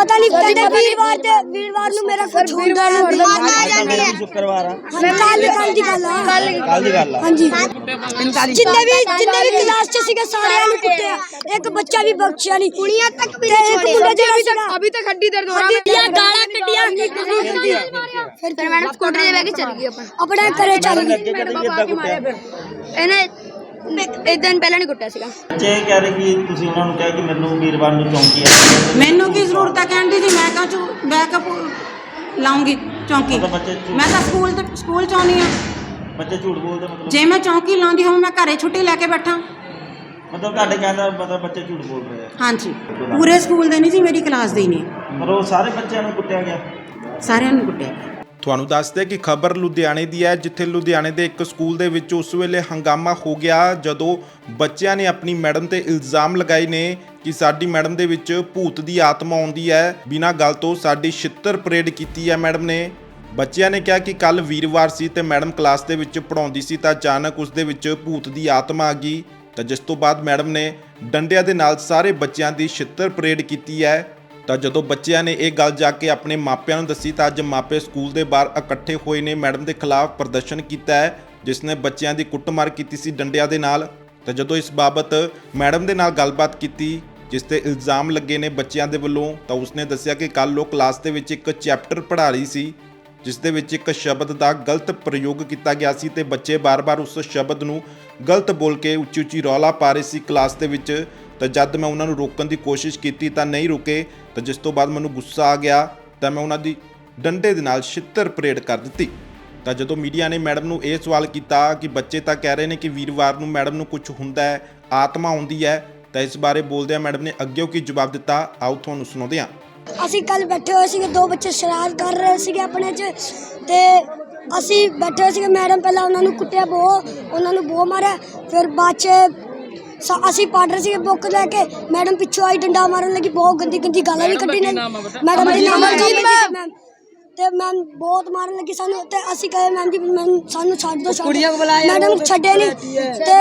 ਪਤਾ ਨਹੀਂ ਕਦੇ ਵੀਰਵਾਰ ਤੇ ਵੀਰਵਾਰ ਨੂੰ ਮੇਰਾ ਕੁਝ ਹੁੰਦਾ ਨਹੀਂ। ਬਿਮਾਰ ਜਾਂਦੀ ਹੈ ਆ। ਕੱਲ ਦੀ ਗੱਲ ਆ। ਕੱਲ ਦੀ ਗੱਲ ਆ। ਹਾਂਜੀ। ਜਿੰਨੇ ਵੀ ਜਿੰਨੇ ਵੀ ਕਲਾਸ ਚ ਸੀਗੇ ਸਾਰਿਆਂ ਨੂੰ ਕੁੱਟਿਆ। ਇੱਕ ਬੱਚਾ ਵੀ ਬਖਸ਼ਿਆ ਨਹੀਂ ਕੁੜੀਆਂ ਤੱਕ ਵੀ ਇੱਕ ਮੁੰਡਾ ਜਿਹੜਾ ਸੀਗਾ ਅਭੀ ਤੱਕ ਹੱਡੀ ਦਰਦ ਹੋ ਰਹਾ। ਗਾਲਾਂ ਕੱਢੀਆਂ ਫਿਰ ਮੈਡਮ ਸਕੂਟਰ ਦੇ ਬੈ ਕੇ ਗਈ ਆਪਾਂ। ਆਪਣੇ ਘਰੇ ਚੱਲ ਗਈ। ਇਹਨੇ ਇੱਕ ਦਿਨ ਪਹਿਲਾਂ ਨਹੀਂ ਕੁੱਟਿਆ ਸੀਗਾ। ਇਹ ਕਹਿ ਰਹੇ ਕਿ ਤੁਸੀਂ ਉਹਨਾਂ ਨੂੰ ਕਿਹਾ ਕਿ ਮੈਨੂੰ ਵੀਰਵਾਰ ਨੂੰ ਚੌਂਕੀ ਆ। ਮੈਨੂੰ ਕੀ ਜ਼ਰੂਰਤ ਹੈ ਕਹਿਣ ਦੀ ਜੀ? ਮੈਂ ਕਹਾਂ ਚੂ ਬੈਕਅਪ ਲਾਉਂਗੀ ਚੌਂਕੀ। ਮਤਲਬ ਬੱਚੇ ਝੂਠ- ਮੈਂ ਤਾਂ ਸਕੂਲ ਤੇ ਸਕੂਲ ਚ ਆਉਂਦੀ ਹਾਂ। ਬੱਚੇ ਝੂਠ ਬੋਲਦੇ ਮਤਲਬ? ਜੇ ਮੈਂ ਚੌਂਕੀ ਲਾਉਂਦੀ ਹਾਂ ਮੈਂ ਘਰੇ ਛੁੱਟੀ ਲੈ ਕੇ ਬੈਠਾ। ਮਤਲਬ ਤੁਹਾਡੇ ਕਹਿੰਦਾ ਮਤਲਬ ਬੱਚੇ ਝੂਠ ਬੋਲ ਰਹੇ ਆ। ਹਾਂਜੀ। ਪੂਰੇ ਸਕੂਲ ਦੇ ਨਹੀਂ ਜੀ ਮੇਰੀ ਕਲਾਸ ਦੇ ਹੀ ਨੇ ਪਰ ਉਹ ਸਾਰੇ ਬੱਚਿਆਂ ਨੂੰ ਕੁੱਟਿਆ ਗਿਆ। ਸਾਰਿਆਂ ਨੂੰ ਕੁੱਟਿਆ ਤੁਹਾਨੂੰ ਦੱਸਦੇ ਕਿ ਖਬਰ ਲੁਧਿਆਣੇ ਦੀ ਹੈ, ਜਿੱਥੇ ਲੁਧਿਆਣੇ ਦੇ ਇੱਕ ਸਕੂਲ ਦੇ ਵਿੱਚ ਉਸ ਵੇਲੇ ਹੰਗਾਮਾ ਹੋ ਗਿਆ ਜਦੋਂ ਬੱਚਿਆਂ ਨੇ ਆਪਣੀ ਮੈਡਮ ਤੇ ਇਲਜ਼ਾਮ ਲਗਾਏ ਨੇ ਕਿ ਸਾਡੀ ਮੈਡਮ ਦੇ ਵਿੱਚ ਭੂਤ ਦੀ ਆਤਮਾ ਆਉਂਦੀ ਹੈ। ਬਿਨਾਂ ਗੱਲ ਤੋਂ ਸਾਡੀ ਛਿੱਤਰ ਪਰੇਡ ਕੀਤੀ ਹੈ ਮੈਡਮ ਨੇ। ਬੱਚਿਆਂ ਨੇ ਕਿਹਾ ਕਿ ਕੱਲ ਵੀਰਵਾਰ ਸੀ ਤੇ ਮੈਡਮ ਕਲਾਸ ਦੇ ਵਿੱਚ ਪੜਾਉਂਦੀ ਸੀ ਤਾਂ ਅਚਾਨਕ ਉਸ ਦੇ ਵਿੱਚ ਭੂਤ ਦੀ ਆਤਮਾ ਆ ਗਈ। ਤਾਂ ਜਿਸ ਤੋਂ ਬਾਅਦ ਮੈਡਮ ਨੇ ਡੰਡਿਆਂ ਦੇ ਨਾਲ ਸਾਰੇ ਬੱਚਿਆਂ ਦੀ ਛਿੱਤਰ ਪਰੇਡ ਕੀਤੀ ਹੈ। ਤਾਂ ਜਦੋਂ ਬੱਚਿਆਂ ਨੇ ਇਹ ਗੱਲ ਜਾ ਕੇ ਆਪਣੇ ਮਾਪਿਆਂ ਨੂੰ ਦੱਸੀ ਤਾਂ ਅੱਜ ਮਾਪੇ ਸਕੂਲ ਦੇ ਬਾਹਰ ਇਕੱਠੇ ਹੋਏ ਨੇ ਮੈਡਮ ਦੇ ਖਿਲਾਫ ਪ੍ਰਦਰਸ਼ਨ ਕੀਤਾ ਹੈ, ਜਿਸ ਨੇ ਬੱਚਿਆਂ ਦੀ ਕੁੱਟਮਾਰ ਕੀਤੀ ਸੀ ਡੰਡਿਆਂ ਦੇ ਨਾਲ। ਤਾਂ ਜਦੋਂ ਇਸ ਬਾਬਤ ਮੈਡਮ ਦੇ ਨਾਲ ਗੱਲਬਾਤ ਕੀਤੀ, ਜਿਸ ਤੇ ਇਲਜ਼ਾਮ ਲੱਗੇ ਨੇ ਬੱਚਿਆਂ ਦੇ ਵੱਲੋਂ, ਤਾਂ ਉਸਨੇ ਦੱਸਿਆ ਕਿ ਕੱਲ ਉਹ ਕਲਾਸ ਦੇ ਵਿੱਚ ਇੱਕ ਚੈਪਟਰ ਪੜ੍ਹਾ ਰਹੀ ਸੀ, ਜਿਸ ਦੇ ਵਿੱਚ ਇੱਕ ਸ਼ਬਦ ਦਾ ਗਲਤ ਪ੍ਰਯੋਗ ਕੀਤਾ ਗਿਆ ਸੀ ਤੇ ਬੱਚੇ ਬਾਰ-ਬਾਰ ਉਸ ਸ਼ਬਦ ਨੂੰ ਗਲਤ ਬੋਲ ਕੇ ਉੱਚੀ-ਉੱਚੀ ਰੌਲਾ ਪਾ ਰਹੇ ਸੀ ਕਲਾਸ ਦੇ ਵਿੱਚ। ਤਾਂ ਜਦ ਮੈਂ ਉਹਨਾਂ ਨੂੰ ਰੋਕਣ ਦੀ ਕੋਸ਼ਿਸ਼ ਕੀਤੀ ਤਾਂ ਨਹੀਂ ਰੁਕੇ, ਤਾਂ ਜਿਸ ਤੋਂ ਬਾਅਦ ਮੈਨੂੰ ਗੁੱਸਾ ਆ ਗਿਆ, ਤਾਂ ਮੈਂ ਉਹਨਾਂ ਦੀ ਡੰਡੇ ਦੇ ਨਾਲ ਛਿੱਤਰ ਪਰੇਡ ਕਰ ਦਿੱਤੀ। ਤਾਂ ਜਦੋਂ ਮੀਡੀਆ ਨੇ ਮੈਡਮ ਨੂੰ ਇਹ ਸਵਾਲ ਕੀਤਾ ਕਿ ਬੱਚੇ ਤਾਂ ਕਹਿ ਰਹੇ ਨੇ ਕਿ ਵੀਰਵਾਰ ਨੂੰ ਮੈਡਮ ਨੂੰ ਕੁਝ ਹੁੰਦਾ ਹੈ, ਆਤਮਾ ਆਉਂਦੀ ਹੈ, ਤਾਂ ਇਸ ਬਾਰੇ ਬੋਲਦਿਆਂ ਮੈਡਮ ਨੇ ਅੱਗੇ ਕੀ ਜਵਾਬ ਦਿੱਤਾ, ਆਓ ਤੁਹਾਨੂੰ ਸੁਣਾਉਂਦੇ ਹਾਂ। ਅਸੀਂ ਕੱਲ ਬੈਠੇ ਹੋਏ ਸੀਗੇ, ਦੋ ਬੱਚੇ ਸ਼ਰਾਰਤ ਕਰ ਰਹੇ ਸੀਗੇ ਆਪਣੇ 'ਚ, ਤੇ ਅਸੀਂ ਬੈਠੇ ਹੋਏ ਸੀਗੇ, ਮੈਡਮ ਪਹਿਲਾਂ ਉਹਨਾਂ ਨੂੰ ਕੁੱਟਿਆ ਬੋ ਉਹਨਾਂ ਨੂੰ ਬੋ ਮਾਰਿਆ, ਫਿਰ ਬਾਅਦ 'ਚ ਸ- ਅਸੀਂ ਪੜ੍ਹ ਰਹੇ ਸੀਗੇ ਬੁੱਕ ਲੈ ਕੇ। ਮੈਡਮ ਪਿੱਛੋਂ ਆਈ ਡੰਡਾ ਮਾਰਨ ਲੱਗੀ ਬਹੁਤ ਗੰਦੀ ਗੰਦੀ ਗਾਲਾਂ ਵੀ ਕੱਢੀ ਨੇ। ਮੈਡਮ ਦੇ ਨਾਮ ਅਮਰਜੀਤ ਮੈਮ ਤੇ ਮੈਮ ਬਹੁਤ ਮਾਰਨ ਲੱਗੀ ਸਾਨੂੰ ਤੇ ਅਸੀਂ ਕਹੇ ਮੈਮ ਜੀ ਮੈਮ ਸਾਨੂੰ ਛੱਡ ਦਿਓ ਕੁੜੀਆਂ ਬੁਲਾਇਆ ਮੈਡਮ ਛੱਡੇ ਨਹੀਂ ਤੇ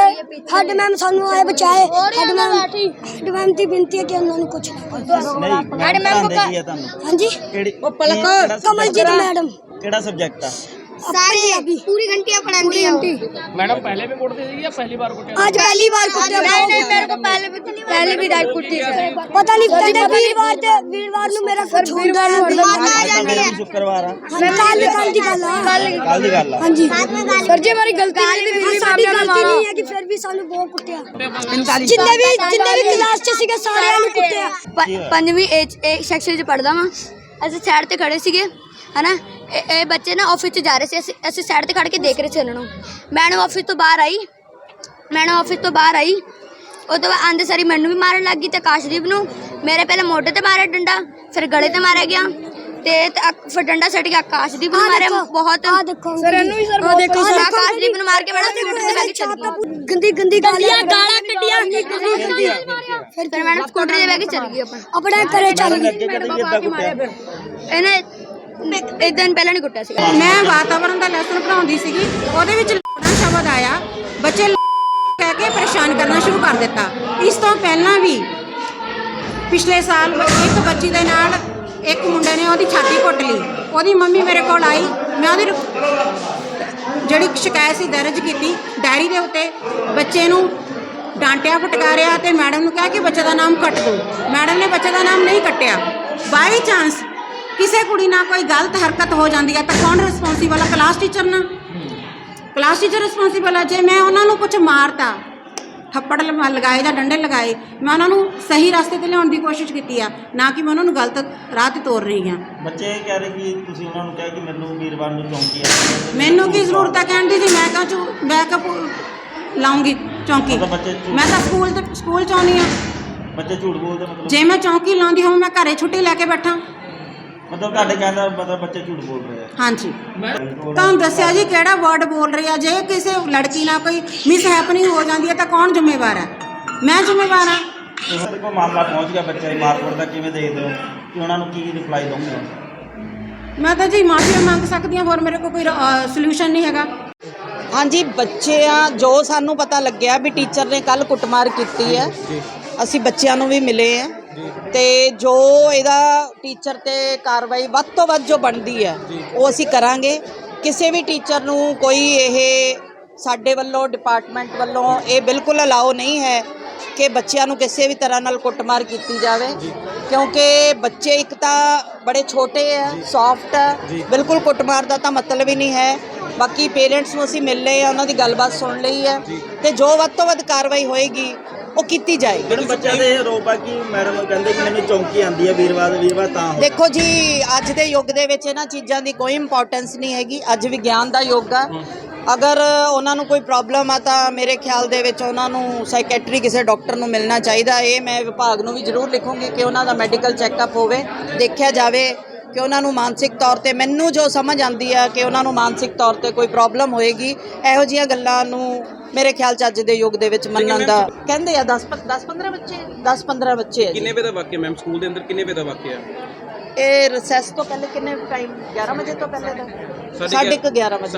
ਹੈਡ ਮੈਮ ਸਾਨੂੰ ਆਏ ਬਚਾਏ। ਹੈਡ ਮੈਮ ਹੈਡ ਮੈਮ ਦੀ ਬੇਨਤੀ ਹੈ ਕਿ ਉਹਨਾਂ ਨੂੰ ਕੁਝ ਨਾ ਕਰੋ। ਨਹੀਂ ਮੈਡਮ ਪੜ੍ਹਾਉਂਦੇ ਕੀ ਆ ਤੁਹਾਨੂੰ? ਹਾਂਜੀ? ਕਿਹੜੀ ਕਿਹੜਾ ਕਮਲਜੀਤ subject ਆ? ਮੈਡਮ। ਕਿਹੜਾ ਸਬਜੈਕਟ ਆ? ਸਾਰੀ ਪੂਰੀ ਘੰਟੀਆਂ ਪੜਾਉਂਦੀ ਹੈ मैडम पहले भी कुटती थी या पहली बार कुटे ਅੱਜ ਪਹਿਲੀ ਵਾਰ ਕੁੱਟਿਆ ਨਹੀਂ ਨਹੀਂ ਮੇਰੇ ਕੋ ਪਹਿਲੇ ਵੀ ਪਹਿਲੇ ਵੀ ਡਾਇਟ ਕੁੱਟੀ ਸੀ ਪਤਾ ਨਹੀਂ ਕਹਿੰਦੇ ਵੀਰਵਾਰ ਤੇ ਵੀਰਵਾਰ ਨੂੰ ਮੇਰਾ ਕੁਝ ਹੁੰਦਾ ਹੈ ਅੱਜ ਮੇਰਾ ਵੀ ਸ਼ੁੱਕਰਵਾਰ ਆ ਕੱਲ ਕੱਲ ਦੀ ਗੱਲ ਆ ਕੱਲ ਦੀ ਗੱਲ ਆ ਹਾਂਜੀ ਸਰ ਜੀ ਹਮਾਰੀ ਗਲਤੀ नहीं ਹਾਂ, ਸਾਡੀ ਗਲਤੀ ਨਹੀਂ ਹੈ ਕਿ ਫਿਰ ਵੀ ਸਾਨੂੰ ਬਹੁਤ ਕੁੱਟਿਆ ਜਿੰਨੇ ਵੀ ਜਿੰਨੇ ਵੀ ਕਲਾਸ ਚ ਸੀਗੇ ਸਾਰਿਆਂ ਨੂੰ ਕੁੱਟਿਆ ਪ- ਪੰਜਵੀਂ ਏਜ ਇਹ ਸੈਕਸ਼ਨ 'ਚ ਪੜਦਾ ਵਾਂ ਅਸੀਂ ਸਾਈਡ ਤੇ ਖੜੇ ਸੀਗੇ ਹਨਾ ਇਹ ਇਹ ਬੱਚੇ ਨਾ ਆਫਿਸ 'ਚ ਜਾ ਰਹੇ ਸੀ। ਅਸੀਂ ਅਸੀਂ ਸਾਈਡ ਤੇ ਖੜ ਕੇ ਦੇਖ ਰਹੇ ਸੀ ਉਹਨਾਂ ਨੂੰ। ਮੈਡਮ ਆਫਿਸ ਤੋਂ ਬਾਹਰ ਆਈ। ਮੈਡਮ ਆਫਿਸ ਤੋਂ ਬਾਹਰ ਆਈ। ਉਹ ਤੋਂ ਬਾਅਦ ਆਂਦੇ ਸਾਰੀ ਮੈਨੂੰ ਵੀ ਮਾਰਨ ਲੱਗੀ ਤੇ ਆਕਾਸ਼ਦੀਪ ਨੂੰ। ਮੇਰੇ ਪਹਿਲੇ ਮੋਢੇ ਤੇ ਮਾਰਿਆ ਡੰਡਾ ਫਿਰ ਗਲੇ ਤੇ ਮਾਰਿਆ ਗਿਆ। ਤੇ ਤੇ ਅਕ- ਫਿਰ ਡੰਡਾ ਸੱਟ ਕੇ ਆਕਾਸ਼ਦੀਪ ਨੂੰ ਮਾਰਿਆ। ਬਹੁਤ ਆਹ ਦੇਖੋ। ਸਰ ਇਹਨੂੰ ਵੀ ਸਰ ਦੇਖੋ ਆਕਾਸ਼ਦੀਪ ਨੂੰ ਮਾਰ ਕੇ ਮੈਡਮ ਸਕੂਟਰ ਤੇ ਗਈ ਗੰਦੀ ਗੰਦੀ ਗਾਲਾਂ ਗਾਲਾਂ ਕੱਢੀਆਂ। ਫਿਰ ਫਿਰ ਮੈਡਮ ਸਕੂਟਰ ਤੇ ਲੈ ਕੇ ਚੱਲ ਗਈ ਆਪਾਂ। ਆਪਣੇ ਘਰੇ ਚੱਲ ਗਈ। ਅੱਗੇ ਕਦੇ ਵੀ ਏਦਾਂ ਕੁੱਟਿਆ ਇਹਨੇ ਇੱਕ ਪਹਿਲਾਂ ਨਹੀਂ ਕੁੱਟਿਆ ਸੀਗਾ। ਮੈਂ ਵਾਤਾਵਰਣ ਦਾ ਲੈਸਨ ਪੜਾਉਂਦੀ ਸੀਗੀ, ਉਹਦੇ ਵਿੱਚ ਲੋੜਾਂ ਸ਼ਬਦ ਆਇਆ, ਬੱਚੇ ਕਹਿ ਕੇ ਪਰੇਸ਼ਾਨ ਕਰਨਾ ਸ਼ੁਰੂ ਕਰ ਦਿੱਤਾ। ਇਸ ਤੋਂ ਪਹਿਲਾਂ ਵੀ ਪਿਛਲੇ ਸਾਲ ਇੱਕ ਬੱਚੀ ਦੇ ਨਾਲ ਇੱਕ ਮੁੰਡੇ ਨੇ ਉਹਦੀ ਛਾਤੀ ਘੁੱਟ ਲਈ। ਉਹਦੀ ਮੰਮੀ ਮੇਰੇ ਕੋਲ ਆਈ, ਮੈਂ ਉਹਦੀ ਜਿਹੜੀ ਸ਼ਿਕਾਇਤ ਸੀ ਦਰਜ ਕੀਤੀ, ਡਾਇਰੀ ਦੇ ਉੱਤੇ ਬੱਚੇ ਨੂੰ ਡਾਂਟਿਆ, ਫਟਕਾਰਿਆ ਤੇ ਮੈਡਮ ਨੂੰ ਕਿਹਾ ਕਿ ਬੱਚੇ ਦਾ ਨਾਮ ਕੱਟ ਦਿਓ। ਮੈਡਮ ਨੇ ਬੱਚੇ ਦਾ ਨਾਮ ਨਹੀਂ ਕੱਟਿਆ। ਬਾਈ ਚਾਂਸ ਕਿਸੇ ਕੁੜੀ ਨਾਲ ਕੋਈ ਗਲਤ ਹਰਕਤ ਹੋ ਜਾਂਦੀ ਹੈ ਤਾਂ ਕੌਣ ਰਿਸਪੌਂਸੀਬਲ ਹੈ ਕਲਾਸ ਟੀਚਰ ਨਾ ਕਲਾਸ ਟੀਚਰ ਰਿਸਪੌਂਸੀਬਲ ਹੈ ਜੇ ਮੈਂ ਉਹਨਾਂ ਨੂੰ ਕੁਝ ਮਾਰਤਾ ਥੱਪੜ ਲ- ਲਗਾਏ ਜਾਂ ਡੰਡੇ ਲਗਾਏ ਮੈਂ ਉਹਨਾਂ ਨੂੰ ਸਹੀ ਰਸਤੇ ਤੇ ਲਿਆਉਣ ਦੀ ਕੋਸ਼ਿਸ਼ ਕੀਤੀ ਆ ਨਾ ਕਿ ਮੈਂ ਉਹਨਾਂ ਨੂੰ ਗਲਤ ਰਾਹ ਤੇ ਤੋਰ ਰਹੀ ਹਾਂ ਬੱਚੇ ਇਹ ਕਹਿ ਰਹੇ ਕਿ ਤੁਸੀਂ ਉਹਨਾਂ ਨੂੰ ਕਿਹਾ ਕਿ ਮੈਨੂੰ ਵੀਰਵਾਰ ਨੂੰ ਚੌਂਕੀ ਆ। ਮੈਨੂੰ ਕੀ ਜ਼ਰੂਰਤ ਹੈ ਕਹਿਣ ਦੀ? ਜੀ ਮੈਂ ਕਹਾਂ ਚੂ ਬੈਕਅਪ ਲਾਉਂਗੀ ਚੌਂਕੀ? ਮਤਲਬ ਬੱਚੇ ਝੂਠ- ਮੈਂ ਤਾਂ ਸਕੂਲ ਤੇ ਸਕੂਲ ਚ ਆਉਂਦੀ ਹਾਂ ਬੱਚੇ ਝੂਠ ਬੋਲਦੇ ਮਤਲਬ? ਜੇ ਮੈਂ ਚੌਂਕੀ ਲਾਉਂਦੀ ਹਾਂ ਮੈਂ ਘਰੇ ਛੁੱਟੀ ਲੈ ਕੇ ਬੈਠਾ। ਮਤਲਬ ਤੁਹਾਡੇ ਕਹਿੰਦਾ ਮਤਲਬ ਬੱਚੇ ਝੂਠ ਬੋਲ ਰਹੇ ਆ। ਹਾਂਜੀ। ਤੁਹਾਨੂੰ ਦੱਸਿਆ ਜੀ ਕਿਹੜਾ ਵਰਡ ਬੋਲ ਰਹੀ ਆ। ਜੇ ਕਿਸੇ ਲੜਕੀ ਨਾਲ ਕੋਈ ਮਿਸ ਹੈਪਨਿੰਗ ਹੋ ਜਾਂਦੀ ਹੈ ਤਾਂ ਕੌਣ ਜ਼ਿੰਮੇਵਾਰ ਹੈ? ਮੈਂ ਜ਼ਿੰਮੇਵਾਰ ਹਾਂ। ਇਸ ਤੇ ਕੋਈ ਮਾਮਲਾ ਪਹੁੰਚ ਗਿਆ ਬੱਚੇ ਦੀ ਮਾਰਕੁੱਟ ਦਾ ਕਿਵੇਂ ਦੇਖਦੇ ਹੋ? ਕਿ ਉਹਨਾਂ ਨੂੰ ਕੀ ਰਿਪਲਾਈ ਦੋਗੇ ਮੈਂ ਤਾਂ ਜੀ ਮਾਫੀ ਮੰਗ ਸਕਦੀ ਹਾਂ ਹੋਰ ਮੇਰੇ ਕੋਲ ਕੋਈ ਸੋਲੂਸ਼ਨ ਨਹੀਂ ਹੈਗਾ। ਹਾਂਜੀ ਬੱਚਿਆਂ ਜੋ ਸਾਨੂੰ ਪਤਾ ਲੱਗਿਆ ਵੀ ਟੀਚਰ ਨੇ ਕੱਲ ਕੁੱਟਮਾਰ ਕੀਤੀ ਹੈ ਅਸੀਂ ਬੱਚਿਆਂ ਨੂੰ ਵੀ ਮਿਲੇ ਆ ਤੇ ਜੋ ਇਹਦਾ ਟੀਚਰ ਤੇ ਕਾਰਵਾਈ ਵੱਧ ਤੋਂ ਵੱਧ ਜੋ ਬਣਦੀ ਹੈ ਉਹ ਅਸੀਂ ਕਰਾਂਗੇ। ਕਿਸੇ ਵੀ ਟੀਚਰ ਨੂੰ ਕੋਈ ਇਹ ਸਾਡੇ ਵੱਲੋਂ ਡਿਪਾਰਟਮੈਂਟ ਵੱਲੋਂ ਇਹ ਬਿਲਕੁਲ ਅਲਾਓ ਨਹੀਂ ਹੈ ਕਿ ਬੱਚਿਆਂ ਨੂੰ ਕਿਸੇ ਵੀ ਤਰ੍ਹਾਂ ਨਾਲ ਕੁੱਟਮਾਰ ਕੀਤੀ ਜਾਵੇ। ਕਿਉਂਕਿ ਬੱਚੇ ਇੱਕ ਤਾਂ ਬੜੇ ਛੋਟੇ ਆ ਸੌਫਟ ਆ ਬਿਲਕੁਲ ਕੁੱਟਮਾਰ ਦਾ ਤਾਂ ਮਤਲਬ ਹੀ ਨਹੀਂ ਹੈ। ਬਾਕੀ ਪੇਰੈਂਟਸ ਨੂੰ ਅਸੀਂ ਮਿਲ ਲਏ ਆ ਉਹਨਾਂ ਦੀ ਗੱਲਬਾਤ ਸੁਣ ਲਈ ਹੈ। ਤੇ ਜੋ ਵੱਧ ਤੋਂ ਵੱਧ ਕਾਰਵਾਈ ਹੋਏਗੀ ਉਹ ਕੀਤੀ ਜਾਏਗੀ। ਮੈਡਮ ਬੱਚਿਆਂ ਦੇ ਆਰੋਪ ਆ ਕਿ ਮੈਡਮ ਕਹਿੰਦੇ ਕਿ ਮੈਨੂੰ ਚੌਂਕੀ ਆਂਦੀ ਹੈ ਵੀਰਵਾਰ ਵੀਰਵਾਰ ਤਾਂ ਹੋ ਦੇਖੋ ਜੀ ਅੱਜ ਦੇ ਯੁੱਗ ਦੇ ਵਿੱਚ ਇਹਨਾਂ ਚੀਜ਼ਾਂ ਦੀ ਕੋਈ ਇੰਪੋਰਟੈਂਸ ਨਹੀਂ ਹੈਗੀ। ਅੱਜ ਵਿਗਿਆਨ ਦਾ ਯੁੱਗ ਆ। ਅਗਰ ਉਹਨਾਂ ਨੂੰ ਕੋਈ ਪ੍ਰੋਬਲਮ ਆ ਤਾਂ ਮੇਰੇ ਖਿਆਲ ਦੇ ਵਿੱਚ ਉਹਨਾਂ ਨੂੰ ਸਾਈਕੈਟਰੀ ਕਿਸੇ ਡਾਕਟਰ ਨੂੰ ਮਿਲਣਾ ਚਾਹੀਦਾ। ਇਹ ਮੈਂ ਵਿਭਾਗ ਨੂੰ ਵੀ ਜ਼ਰੂਰ ਲਿਖੂੰਗੀ ਕਿ ਉਹਨਾਂ ਦਾ ਮੈਡੀਕਲ ਚੈੱਕਅਪ ਹੋਵੇ ਦੇਖਿਆ ਜਾਵੇ। ਕਿ ਉਹਨਾਂ ਨੂੰ ਮਾਨਸਿਕ ਤੌਰ ਤੇ ਮੈਨੂੰ ਜੋ ਸਮਝ ਆਂਦੀ ਆ ਕਿ ਉਹਨਾਂ ਨੂੰ ਮਾਨਸਿਕ ਤੌਰ ਤੇ ਕੋਈ ਪ੍ਰੋਬਲਮ ਹੋਏਗੀ ਇਹੋ ਜਿਹੀਆਂ ਗੱਲਾਂ ਨੂੰ ਮੇਰੇ ਖਿਆਲ ਚ ਅੱਜ ਦੇ ਯੁੱਗ ਦੇ ਵਿੱਚ ਮੰਨਣ ਦਾ ਕਹਿੰਦੇ ਆ 10 10 15 ਬੱਚੇ 10 15 ਬੱਚੇ ਆ ਜੀ। ਕਿੰਨੇ ਵਜੇ ਦਾ ਵਾਕਿਆ ਮੈਮ ਸਕੂਲ ਦੇ ਅੰਦਰ ਕਿੰਨੇ ਵਜੇ ਦਾ ਵਾਕਿਆ? ਇਹ ਰਿਸੈਸ ਤੋਂ ਪਹਿਲੇ ਕਿੰਨੇ ਟਾਈਮ 11 ਵਜੇ ਤੋਂ ਪਹਿਲੇ ਦਾ? ਸਾਢੇ ਕੁ 11 ਵਜੇ।